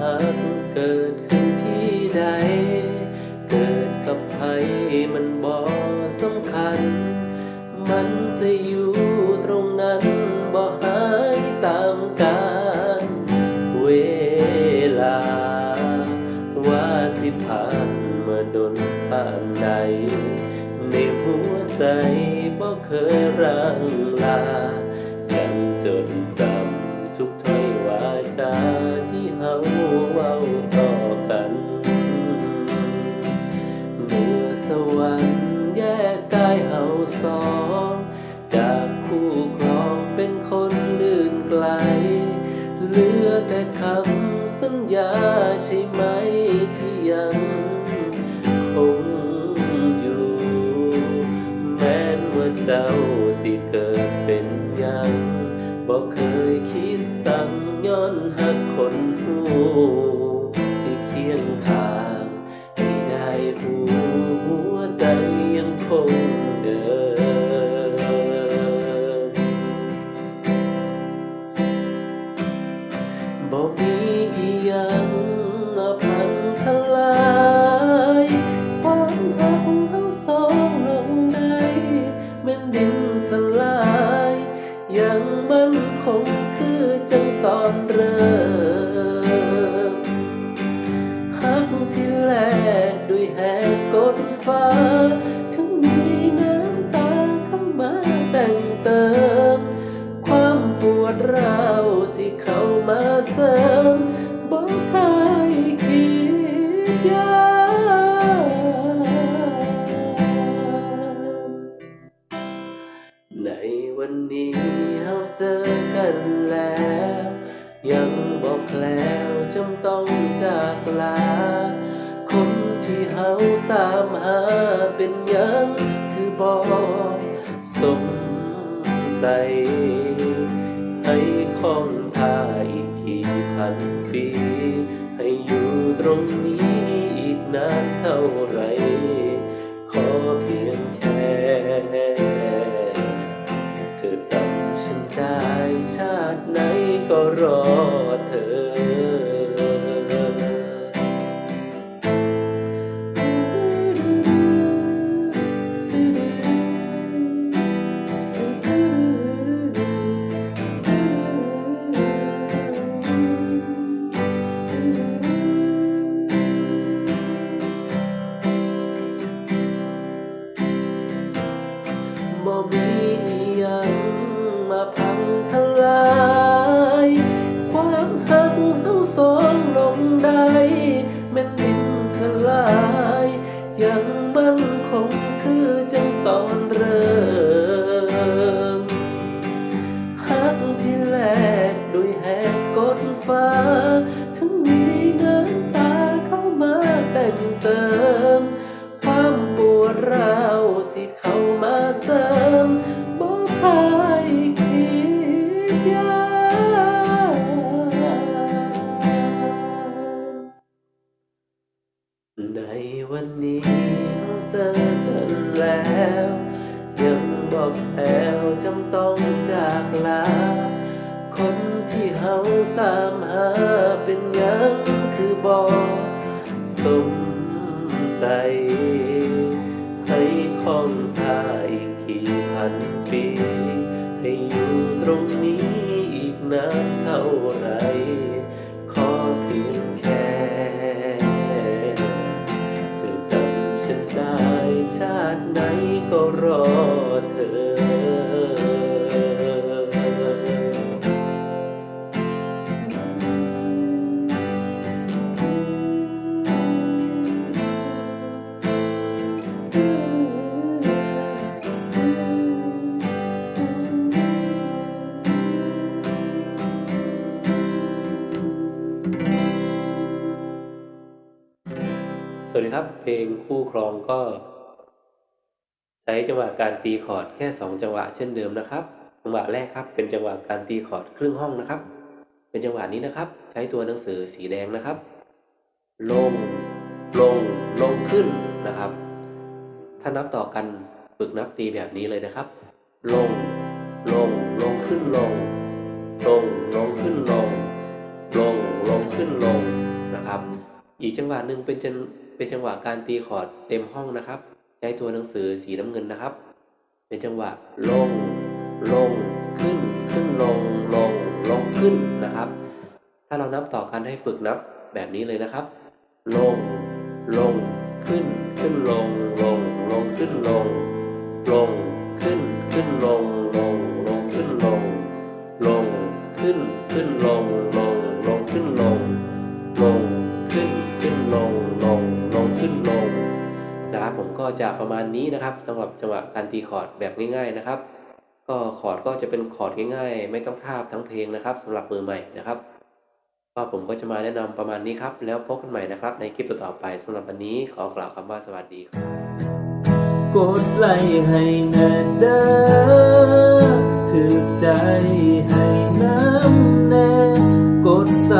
หักเกิดขึ้นที่ใด เกิดกับใครมันบ่สำคัญ มันจะอยู่ตรงนั้นบ่หายตามกาลเวลา ว่าสิผ่านมื่อดนผ่านใดในหัวใจบ่เคยร่างลา ยังจดจำทุกถ้อยวาจา เว้าต่อกัน เมื่อสวรรค์แยกกายเฮาสอง จากคู่ครองเป็นคนลื่นไกล เหลือแต่คำสัญญาใช่ไหมที่ยังคงอยู่ แม้ว่าเจ้าสิเกิดเป็น บอกเคยคิดสั่งย้อนหักคนหูสิเคียงข้างให้ได้หูหัวใจยังคงเดินบ่มีอีหยังมาพันทลายความรักของเราสองลงได้แม่นดิน อนเริ่มหักที่แลกด้วยแหกกดฟ้าาตามหาเป็นยังคือบอกสมใจ ให้คองท่าอีกกี่พันปีให้อยู่ตรงนี้อีกนานเท่าไร ขอเพียงแค่เธอจำฉันได้ชาติไหนก็รอเธอ มาพังทลายความหักเฮาสองลงได้แม่นดินสลายยังมั่นคงคือจังตอนเริ่มหักที่แลกด้วยแหกกดฟ้า ถึงมีน้ำตาเข้ามาแต่งเติม ความปวดร้าวสิเข้ามาเสริม เราเจอกันแล้ว ยังบอกแล้วจำต้องจากลา คนที่เฮาตามหาเป็นยังคือบอกสมใจ ให้คองทาอีกกี่พันปี ให้อยู่ตรงนี้อีกนานเท่าไหร่ วัสดีครับ เพลงคู่ครองก็ ใช้จังหวะการตีคอร์ดแค่2จังหวะเช่นเดิมนะครับ จังหวะแรกครับ เป็นจังหวะการตีคอร์ดครึ่งห้องนะครับ เป็นจังหวะนี้นะครับ ใช้ตัวหนังสือสีแดงนะครับ ลง ลง ลงขึ้นนะครับ ถ้านับต่อกันฝึกนับตีแบบนี้เลยนะครับ ลง ลง ลงขึ้นลง ลง ลงขึ้นลง ลง ลงขึ้นลงนะครับ อีกจังหวะหนึ่งเป็นจัง เป็นจังหวะการตีคอร์ดเต็มห้องนะครับ ใช้ตัวหนังสือสีน้ำเงินนะครับ เป็นจังหวะลง ลง ขึ้น ขึ้นลง ลง ลงขึ้นนะครับ ถ้าเรานับต่อกันให้ฝึกนับแบบนี้เลยนะครับ ลง ลง ขึ้น ขึ้นลง ลง ลงขึ้นลง ลง ขึ้น ขึ้นลง ลง ลงขึ้นลง ลง ขึ้น ขึ้นลง ลง ลงขึ้นลง ลง ขึ้น ขึ้นลง ลงลง ขึ้นลงนะครับผมก็จะประมาณนี้นะครับสำหรับจังหวะการตีคอร์ดแบบง่าย ๆนะครับ ก็คอร์ดก็จะเป็นคอร์ดง่ายๆ ไม่ต้องทาบทั้งเพลงนะครับสำหรับมือใหม่นะครับก็ผมก็จะมาแนะนำประมาณนี้ครับ แล้วพบกันใหม่นะครับ ในคลิปต่อๆไปสำหรับวันนี้ขอกล่าวคำว่าสวัสดีครับกดไลค์ให้แน่เด้อถือใจให้น้ำแน่กดซั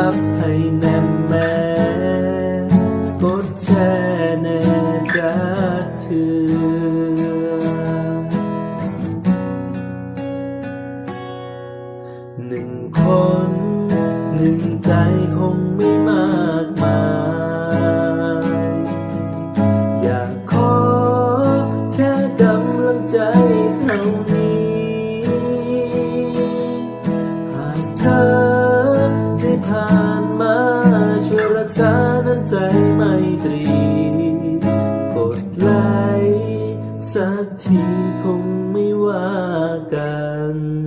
คนหนึ่งใจคงไม่มากมาย อยากขอแค่กำลังใจเท่านี้ หากเธอได้ผ่านมาช่วยรักษาน้ำใจไม่ตรี กดไลค์สักทีคงไม่ว่ากัน